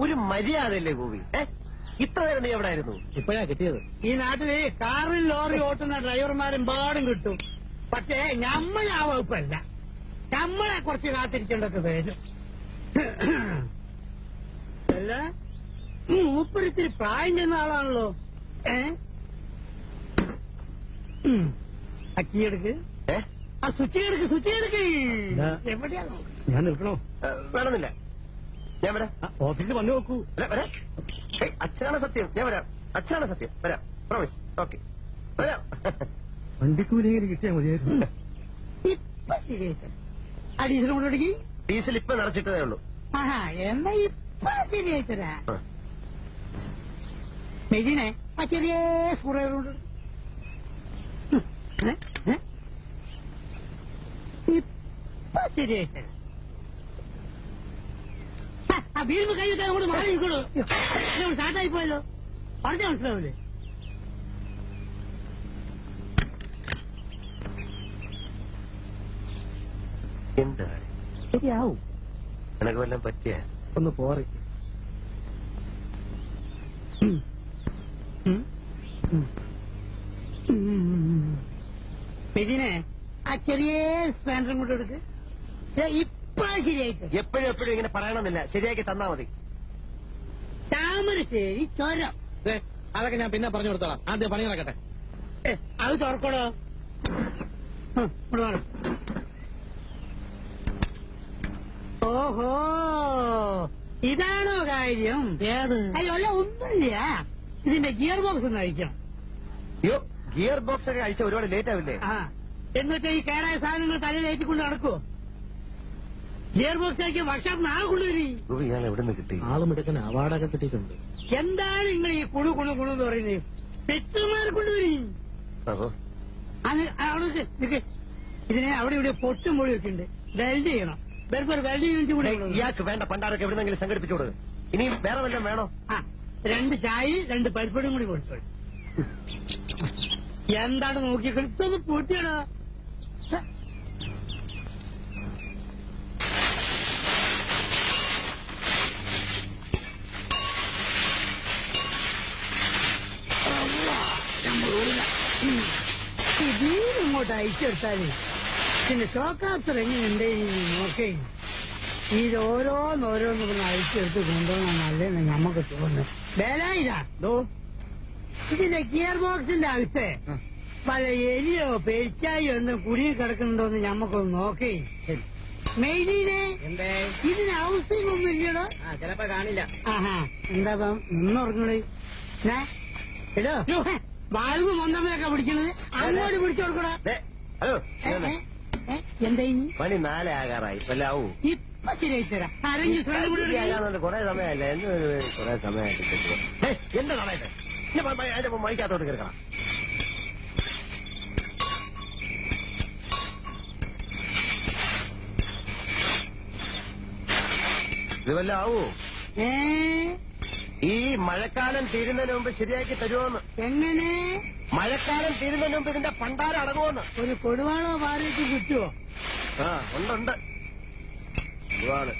ഒരു മര്യാദയല്ലേ ഗോപി? ഇത്ര നേരം നീ എവിടെ ആയിരുന്നു ഇപ്പോഴാ കിട്ടിയത്. ഈ നാട്ടിൽ കാറിൽ ലോറി ഓട്ടുന്ന ഡ്രൈവർമാരും പാടും കിട്ടും. പക്ഷേ നമ്മൾ ആ വകുപ്പല്ല. നമ്മളെ കുറച്ച് കാത്തിരിക്കേണ്ടത് വേണം. അല്ല മൂപ്പരിത്തിരി പ്രായം ചെന്ന ആളാണല്ലോ. ഏ? അക്കിയെടുക്ക് ആ സ്വിച്ച് എടുക്ക് സ്വിച്ച് എടുക്ക്. എവിടെയാണോ ഞാൻ നിൽക്കണോ? വേണമെന്നില്ല. ഞാൻ വരാം. ഓഫീസിൽ വന്നു നോക്കൂ. വരാം, അച്ഛനാണ് സത്യം. ഞാൻ വരാം. അച്ഛനാണ് സത്യം. വരാം. പ്രോമിസ് ഓക്കെ വരാം. വണ്ടിക്കൂലിയെങ്കിലും കിട്ടിയാൽ മതിയായിരുന്നു. ഇപ്പൊ ശരിയായിട്ട് ഡീസൽ കൊണ്ട് പിടിക്ക് ഡീസൽ ഇപ്പൊ നിറച്ചിട്ടതേ ഉള്ളൂ. ആഹാ എന്നാ ഇപ്പൊ ശരിയായിട്ടരാ. മെജിനെ ആ ചെറിയ സ്ക്രൂഡ്രൈവർ ഇപ്പൊ ശരിയായിട്ടരാ വീട് കഴിഞ്ഞിട്ട് അങ്ങോട്ട് മാറി നിൽക്കണു സ്റ്റാർട്ടായി പോയല്ലോ പറഞ്ഞ മനസ്സിലാവില്ലേ എന്താ ശരിയാവും നിനക്ക് വല്ലതും പറ്റിയ ഒന്ന് പോറി മെജിനെ ആ ചെറിയ സ്പാൻഡറും കൊണ്ട് എടുക്ക് ദേ ശരിയായിട്ട് എപ്പോഴും എപ്പോഴും ഇങ്ങനെ പറയണമെന്നില്ല. ശരിയാക്കി തന്നാ മതി. താമരശ്ശേരി ചുരം. ദേ, അതൊക്കെ ഞാൻ പിന്നെ പറഞ്ഞു കൊടുത്തോളാം. ആദ്യം പണി നടക്കട്ടെ. ഏ, അത് തുറക്കണോ. ഓഹോ ഇതാണോ കാര്യം? ഏത്? അയ്യോ അല്ല ഒന്നുമില്ല. ഇതിന്റെ ഗിയർ ബോക്സ് ഒന്ന് അഴിക്കണം. അയ്യോ ഗിയർ ബോക്സ് ഒക്കെ അഴിച്ച ഒരുപാട് ലേറ്റ് ആവില്ലേ? ആ എന്നിട്ട് ഈ കേടായ സാധനങ്ങൾ തലയിലേറ്റിക്കൊണ്ട് നടക്കുവോ? ഗിയർ വർഷം കൊണ്ടുവരി. ഗോപി ഇയാൾ എവിടെ നിന്ന് കിട്ടി? ആളും എടുക്കുന്ന അവാർഡൊക്കെ കിട്ടിയിട്ടുണ്ട്. എന്താണ് നിങ്ങൾ ഈ കുണു കുണു കുണു എന്ന് പറയുന്നത്? ഓഹോ അത് അവിടെ നിക്ക്. ഇതിനെ അവിടെ ഇവിടെ പൊട്ടും പൊടി ഒക്കെ ഉണ്ട് വെൽഡ് ചെയ്യണം. വേറെ ഒരു വെൽഡ് യൂണിറ്റ് കൂടെ ഏയ്, ഇയാൾക്ക് വേണ്ട പണ്ടാരൊക്കെ എവിടെന്നെങ്കിലും സംഘടിപ്പിച്ചോട് ഇനി വേറെ വല്ലതും വേണോ? ആ രണ്ട് ചായ രണ്ട് പരിപ്പടും കൂടി കൊടുത്തു എന്താണ് നോക്കി ഇതൊന്ന് പൊട്ടിയടാ. ഇങ്ങോട്ട് അയച്ചെടുത്താലേ പിന്നെ ചോക്കാത്ര എങ്ങനെയുണ്ട് നോക്കേ. ഇത് ഓരോന്നോരോന്ന് പറഞ്ഞ അയച്ചെടുത്ത് കൊണ്ടുപോകണം നല്ലതെന്ന് നമുക്ക് തോന്നുന്നു. വേലായിരാ ദോ, ഇതിന്റെ ഗിയർ ബോക്സിന്റെ അകത്ത്. പല എലിയോ പെരിച്ചായോ ഒന്നും കിടക്കുന്നുണ്ടോ കിടക്കുന്നുണ്ടോന്ന് ഞമ്മക്കൊന്ന് നോക്കേ. മെയ്തീനെ ഇതിന് ഹൗസിംഗ് ഒന്നും ഇല്ലടോ ചിലപ്പോ കാണില്ല. ആഹാ എന്താ നിന്നുറങ്ങണേ. എടോ. വാൽവ് മൊന്തമ്മയൊക്കെ പിടിക്കണത്? അങ്ങോട്ട് പിടിച്ചു കൊടുക്കടാ. ദേ, ഹലോ ഏ, ഇങ്ങനെ. ഏ, ഏ, എന്താ ഇനി? മണി നാലേ ആകാറായി ഇപ്പൊ ശരിയായി തരാം അരഞ്ഞ് ഫ്രണ്ട് കൂടി. കൊറേ സമയമല്ല എന്ന് കുറെ സമയമായിട്ട് എന്താ സമയത്ത് അതിന്റെ മണിക്കകത്തോട്ട് കിടക്കണം. ഇത് വല്ല ആവൂ? ഏ? ഈ മഴക്കാലം തീരുന്നതിന് മുമ്പ് ശരിയാക്കി തരുമോന്ന് എങ്ങനെ? മഴക്കാലം തീരുന്നതിന് മുമ്പ് ഇതിന്റെ പണ്ടാരം അടങ്ങുമെന്ന് ഒരു കൊടുവാണോ മാറിയിട്ട് കിട്ടുമോ ആ ഉണ്ടുണ്ട് കൊടുവാണ്